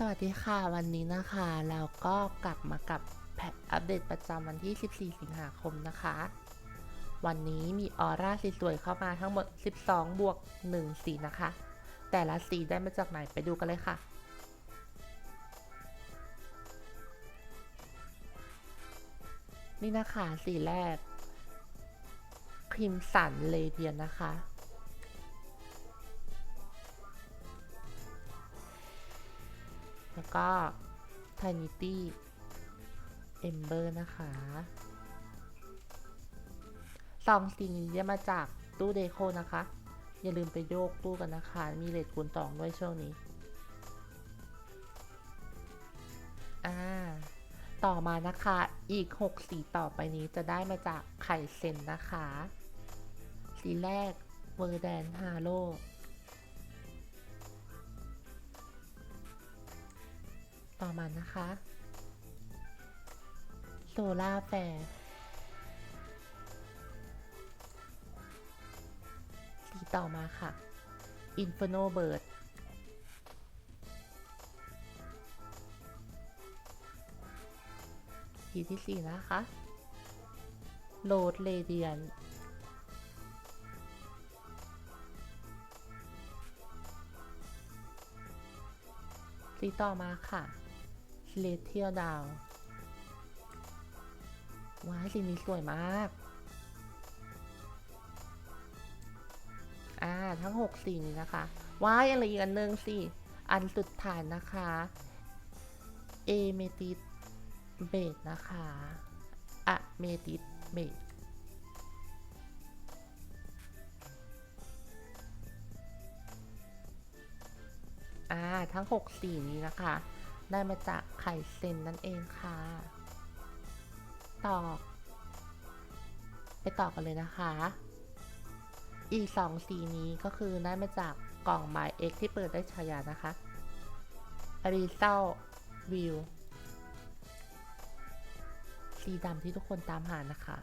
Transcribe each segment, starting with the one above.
สวัสดีค่ะ วันนี้นะคะเราก็กลับมากับแพทอัปเดตประจำวันที่ 14 สิงหาคมนะคะ วันนี้มีออร่าสีสวยเข้ามาทั้งหมด 12 บวก 1 สีนะคะ แต่ละสีได้มาจากไหนไปดูกันเลยค่ะ นี่นะคะ สีแรกครีมสันเลเดียนนะคะ แล้วก็ Trinity Ember นะคะซองสีนี้ได้มาจากตู้เดโคนะคะ อย่าลืมไปโยกตู้กันนะคะ มีเลทคูณตองด้วยช่วงนี้ อ่า ต่อมานะคะ อีก 6 สีต่อไปนี้จะได้มาจากไข่เซนนะคะ สีแรกเวอร์แดนฮาโล อมานะคะโซล่าแฟร์สีต่อมาค่ะ Inferno Bird สีที่สี่นะคะโ a ดเ a เดียนสีต่อมาค่ะ เลเทียดาวว้ายสีนี้สวยมาก อ่า ทั้ง6สีนี้นะคะว้ายอะไรอีกอันหนึงสิอันสุดท้ายนะคะเอเมติสเบดนะคะอะเมติสเบดอ่า ทั้ง 6 สีนี้นะคะ ได้มาจากไข่เซนนั่นเองค่ะ ต่อ ไปต่อกันเลยนะคะ อีสองสีนี้ก็คือได้มาจากกล่อง My X ที่เปิดได้ฉายานะคะ r e s u l View สีดำที่ทุกคนตามหานะคะ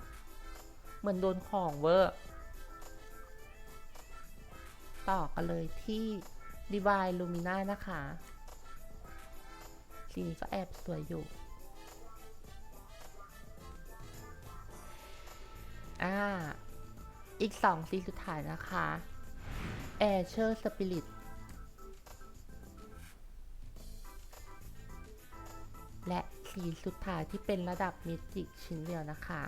เหมือนโดนของเวอร์ ต่อกันเลยที่ Divine Lumina นะคะ สีนี้ก็แอบสวยอยู่ อ่า อีกสองสีสุดท้ายนะคะ Air c h e r Spirit และสีสุดท้ายที่เป็นระดับมิติกชิ้นเดียวนะคะ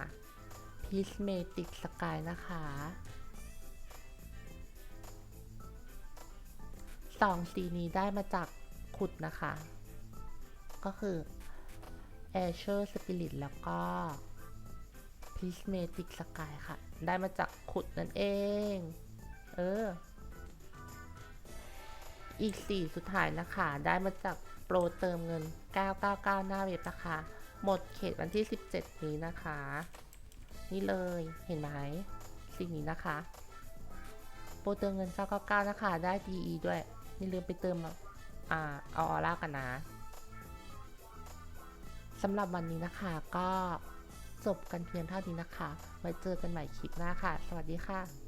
Prismatic Sky นะคะสองสีนี้ได้มาจากขุดนะคะ ก็คือ Air c h e r Spirit แล้วก็ Prismatic Sky ค่ะ ได้มาจากขุดนั่นเอง เออ อีกสี่สุดท้ายนะคะ ได้มาจากโปรเติมเงิน 999 หน้าเว็บนะคะ หมดเขตวันที่ 17 นี้นะคะ นี่เลยเห็นไหมสิ่งนี้นะคะ โปรเติมเงิน 999 นะคะ ได้ DE ด้วยอย่ลืมไปเติมอ่าเอาออร่ากันนะ สำหรับวันนี้นะคะก็จบกันเพียงเท่านี้นะคะ ไว้เจอกันใหม่คลิปหน้าค่ะ สวัสดีค่ะ